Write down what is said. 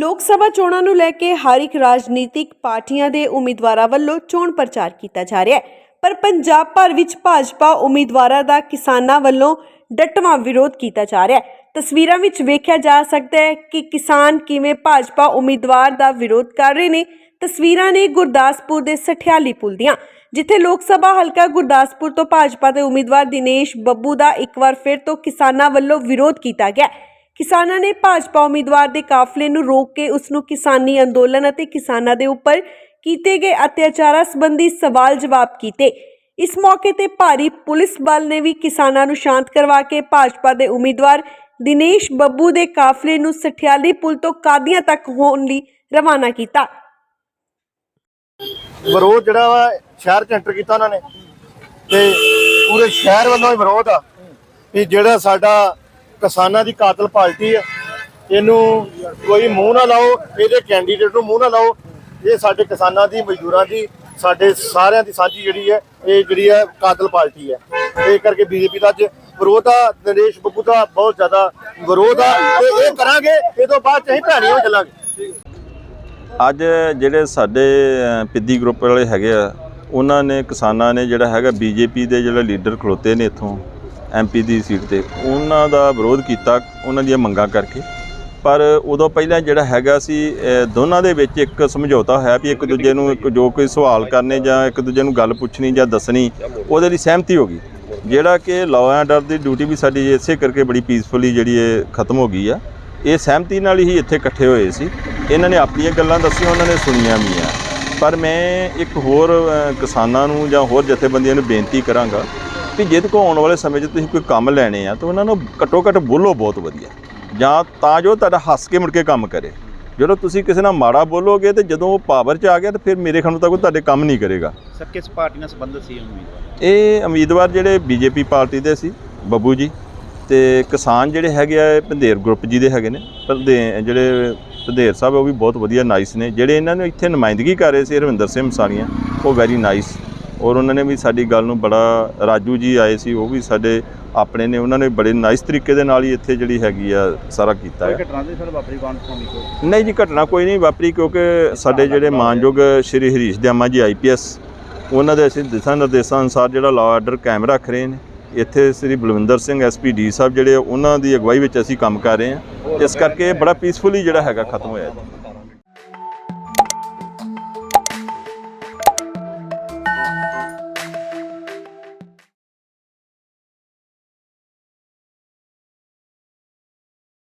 ਲੋਕ ਸਭਾ ਚੋਣਾਂ ਨੂੰ ਲੈ ਕੇ ਹਰ ਇੱਕ ਰਾਜਨੀਤਿਕ ਪਾਰਟੀਆਂ ਦੇ ਉਮੀਦਵਾਰਾਂ ਵੱਲੋਂ ਚੋਣ ਪ੍ਰਚਾਰ ਕੀਤਾ ਜਾ ਰਿਹਾ ਹੈ। ਪਰ ਪੰਜਾਬ ਭਰ ਵਿੱਚ ਭਾਜਪਾ ਉਮੀਦਵਾਰਾਂ ਦਾ ਕਿਸਾਨਾਂ ਵੱਲੋਂ ਡਟਵਾਂ ਵਿਰੋਧ ਕੀਤਾ ਜਾ ਰਿਹਾ ਹੈ। ਤਸਵੀਰਾਂ ਵਿੱਚ ਵੇਖਿਆ ਜਾ ਸਕਦਾ ਹੈ ਕਿ ਕਿਸਾਨ ਕਿਵੇਂ ਭਾਜਪਾ ਉਮੀਦਵਾਰ ਦਾ ਵਿਰੋਧ ਕਰ ਰਹੇ ਨੇ। ਤਸਵੀਰਾਂ ਨੇ ਗੁਰਦਾਸਪੁਰ ਦੇ ਸਠਿਆਲੀ ਪੁਲ ਦੀਆਂ, ਜਿੱਥੇ ਲੋਕ ਸਭਾ ਹਲਕਾ ਗੁਰਦਾਸਪੁਰ ਤੋਂ ਭਾਜਪਾ ਦੇ ਉਮੀਦਵਾਰ ਦਿਨੇਸ਼ ਬੱਬੂ ਦਾ ਇੱਕ ਵਾਰ ਫਿਰ ਤੋਂ ਕਿਸਾਨਾਂ ਵੱਲੋਂ ਵਿਰੋਧ ਕੀਤਾ ਗਿਆ ਕਿਸਾਨਾਂ ਨੇ ਭਾਜਪਾ ਉਮੀਦਵਾਰ ਦੇ ਕਾਫਲੇ ਨੂੰ ਰੋਕ ਕੇ ਉਸ ਨੂੰ ਕਿਸਾਨੀ ਅੰਦੋਲਨ ਅਤੇ ਕਿਸਾਨਾਂ ਦੇ ਉੱਪਰ ਕੀਤੇ ਗਏ ਅਤਿਆਚਾਰਾਂ ਸੰਬੰਧੀ ਸਵਾਲ ਜਵਾਬ ਕੀਤੇ। ਇਸ ਮੌਕੇ ਤੇ ਭਾਰੀ ਪੁਲਿਸ ਬਲ ਨੇ ਵੀ ਕਿਸਾਨਾਂ ਨੂੰ ਸ਼ਾਂਤ ਕਰਵਾ ਕੇ ਭਾਜਪਾ ਦੇ ਉਮੀਦਵਾਰ ਦਿਨੇਸ਼ ਬੱਬੂ ਦੇ ਕਾਫਲੇ ਨੂੰ ਸਠਿਆਲੀ ਪੁਲ ਤੋਂ ਕਾਦੀਆਂ ਤੱਕ ਹੋਣ ਲਈ ਰਵਾਨਾ ਕੀਤਾ। ਵਿਰੋਧ ਜਿਹੜਾ ਵਾ, ਸ਼ਹਿਰ ਚ ਐਂਟਰ ਕੀਤਾ ਉਹਨਾਂ ਨੇ। ਤੇ ਪੂਰੇ ਸ਼ਹਿਰ ਵੱਲੋਂ ਵਿਰੋਧ ਆ। ਵੀ ਜਿਹੜਾ ਸਾਡਾ ਕਿਸਾਨਾਂ ਦੀ ਕਾਤਲ ਪਾਰਟੀ ਹੈ। ਇਹਨੂੰ ਕੋਈ ਮੂੰਹ ਨਾ ਲਾਓ ਇਹਦੇ ਕੈਂਡੀਡੇਟ ਨੂੰ ਮੂੰਹ ਨਾ ਲਾਓ। ਇਹ ਸਾਡੇ ਕਿਸਾਨਾਂ ਦੀ ਮਜ਼ਦੂਰਾਂ ਦੀ ਸਾਡੇ ਸਾਰਿਆਂ ਦੀ ਸਾਂਝੀ ਜਿਹੜੀ ਹੈ ਇਹ ਜਿਹੜੀ ਹੈ ਕਾਤਲ ਪਾਰਟੀ ਹੈ। ਇਹ ਕਰਕੇ ਬੀਜੇਪੀ ਦਾ ਅੱਜ ਵਿਰੋਧ ਆ ਨਰੇਸ਼ ਬੱਬੂ ਦਾ ਬਹੁਤ ਜ਼ਿਆਦਾ ਵਿਰੋਧ ਆ। ਤੇ ਇਹ ਕਰਾਂਗੇ ਇਹ ਤੋਂ ਬਾਅਦ ਅਸੀਂ ਭੈਣੀ ਹੋ ਚੱਲਾਂਗੇ। ਅੱਜ ਜਿਹੜੇ ਸਾਡੇ ਅ, ਪਿੱਦੀ ਗਰੁੱਪ ਵਾਲੇ ਹੈਗੇ ਆ ਉਹਨਾਂ ਨੇ ਕਿਸਾਨਾਂ ਨੇ ਜਿਹੜਾ ਹੈਗਾ ਬੀਜੇਪੀ ਦੇ ਜਿਹੜੇ ਲੀਡਰ ਖਲੋਤੇ ਨੇ ਇੱਥੋਂ। ਐਮਪੀ ਦੀ ਸੀਟ ਤੇ ਉਹਨਾਂ ਦਾ ਵਿਰੋਧ ਕੀਤਾ ਉਹਨਾਂ ਦੀਆਂ ਮੰਗਾਂ ਕਰਕੇ। ਪਰ ਉਦੋਂ ਪਹਿਲਾਂ ਜਿਹੜਾ ਹੈਗਾ ਸੀ ਦੋਨਾਂ ਦੇ ਵਿੱਚ ਇੱਕ ਸਮਝੌਤਾ ਹੋਇਆ ਵੀ ਇੱਕ ਦੂਜੇ ਨੂੰ ਇੱਕ ਜੋ ਕੋਈ ਸਵਾਲ ਕਰਨੇ ਜਾਂ ਇੱਕ ਦੂਜੇ ਨੂੰ ਗੱਲ ਪੁੱਛਣੀ ਜਾਂ ਦੱਸਣੀ, ਉਹਦੇ ਲਈ ਸਹਿਮਤੀ ਹੋ ਗਈ। ਜਿਹੜਾ ਕਿ ਲਾਅ ਐਂਡ ਆਰਡਰ ਦੀ ਡਿਊਟੀ ਵੀ ਸਾਡੀ ਇਸੇ ਕਰਕੇ ਬੜੀ ਪੀਸਫੁਲੀ ਜਿਹੜੀ ਇਹ ਖਤਮ ਹੋ ਗਈ ਆ। ਇਹ ਸਹਿਮਤੀ ਨਾਲ ਹੀ ਇੱਥੇ ਇਕੱਠੇ ਹੋਏ ਸੀ। ਇਹਨਾਂ ਨੇ ਆਪਣੀਆਂ ਗੱਲਾਂ ਦੱਸੀਆਂ, ਉਹਨਾਂ ਨੇ ਸੁਣੀਆਂ ਵੀ ਆ। ਪਰ ਮੈਂ ਇੱਕ ਹੋਰ ਕਿਸਾਨਾਂ ਨੂੰ ਜਾਂ ਹੋਰ ਜਥੇਬੰਦੀਆਂ ਨੂੰ ਬੇਨਤੀ ਕਰਾਂਗਾ ਕਿ ਜਿਹਦੇ ਕੋ ਆਉਣ ਵਾਲੇ ਸਮੇਂ 'ਚ ਤੁਸੀਂ ਕੋਈ ਕੰਮ ਲੈਣੇ ਆ ਤਾਂ ਉਹਨਾਂ ਨੂੰ ਘੱਟੋ ਘੱਟ ਬੋਲੋ ਬਹੁਤ ਵਧੀਆ। ਜਾਂ ਤਾਂ ਜੋ ਤੁਹਾਡਾ ਹੱਸ ਕੇ ਮੁੜ ਕੇ ਕੰਮ ਕਰੇ। ਜਦੋਂ ਤੁਸੀਂ ਕਿਸੇ ਨਾਲ ਮਾੜਾ ਬੋਲੋਗੇ ਤੇ ਜਦੋਂ ਉਹ ਪਾਵਰ 'ਚ ਆ ਗਿਆ ਤਾਂ ਫਿਰ ਮੇਰੇ ਖਿਆਲ ਨੂੰ ਤਾਂ ਕੋਈ ਤੁਹਾਡੇ ਕੰਮ ਨਹੀਂ ਕਰੇਗਾ। ਸਰ ਕਿਸ ਪਾਰਟੀ ਨਾਲ ਸੰਬੰਧਿਤ ਸੀ ਉਮੀਦਵਾਰ? ਇਹ ਉਮੀਦਵਾਰ ਜਿਹੜੇ ਬੀਜੇਪੀ ਪਾਰਟੀ ਦੇ ਸੀ ਬੱਬੂ ਜੀ। ਤੇ ਕਿਸਾਨ ਜਿਹੜੇ ਹੈਗੇ ਆ ਇਹ ਪੰਧੇਰ ਗਰੁੱਪ ਜੀ ਦੇ ਹੈਗੇ ਨੇ। ਪੰਧੇ ਜਿਹੜੇ ਪੰਧੇਰ ਸਾਹਿਬ ਉਹ ਵੀ ਬਹੁਤ ਵਧੀਆ ਨਾਈਸ ਨੇ। ਜਿਹੜੇ ਇਹਨਾਂ ਨੂੰ ਇੱਥੇ ਨੁਮਾਇੰਦਗੀ ਕਰ ਰਹੇ ਸੀ ਰਵਿੰਦਰ ਸਿੰਘ ਮਸਾਣੀਆਂ ਉਹ ਵੈਰੀ ਨਾਈਸ ਔਰ ਉਹਨਾਂ ਨੇ ਵੀ ਸਾਡੀ ਗੱਲ ਨੂੰ ਬੜਾ ਰਾਜੂ ਜੀ ਆਏ ਸੀ ਉਹ ਵੀ ਸਾਡੇ ਆਪਣੇ ਨੇ ਉਹਨਾਂ ਨੇ ਬੜੇ ਨਾਈਸ ਤਰੀਕੇ ਦੇ ਨਾਲ ਹੀ ਇੱਥੇ ਜਿਹੜੀ ਹੈਗੀ ਆ ਸਾਰਾ ਕੀਤਾ ਹੈ ਘਟਨਾ ਦੇ ਸਰ ਵਾਪਰੀ ਕੌਣ ਸੁਣੀ ਨਹੀਂ ਜੀ ਘਟਨਾ ਕੋਈ ਨਹੀਂ ਵਾਪਰੀ ਕਿਉਂਕਿ ਸਾਡੇ ਜਿਹੜੇ ਮਾਨਯੋਗ ਸ਼੍ਰੀ ਹਰੀਸ਼ ਦਿਆਮਾ ਜੀ ਆਈਪੀਐਸ ਉਹਨਾਂ ਦੇ ਅਸੀਂ ਦਿਸ਼ਾ ਨਿਰਦੇਸ਼ਾਂ ਅਨੁਸਾਰ ਜਿਹੜਾ ਲਾਅ ਆਰਡਰ ਕਾਇਮ ਰੱਖ ਰਹੇ ਨੇ। ਇੱਥੇ ਸ੍ਰੀ ਬਲਵਿੰਦਰ ਸਿੰਘ ਐਸਪੀਡੀ ਸਾਹਿਬ ਜਿਹੜੇ ਉਹਨਾਂ ਦੀ ਅਗਵਾਈ ਵਿੱਚ ਅਸੀਂ ਕੰਮ ਕਰ ਰਹੇ ਹਾਂ। ਇਸ ਕਰਕੇ ਬੜਾ ਪੀਸਫੁਲੀ ਜਿਹੜਾ ਹੈਗਾ ਖਤਮ ਹੋਇਆ ਜੀ।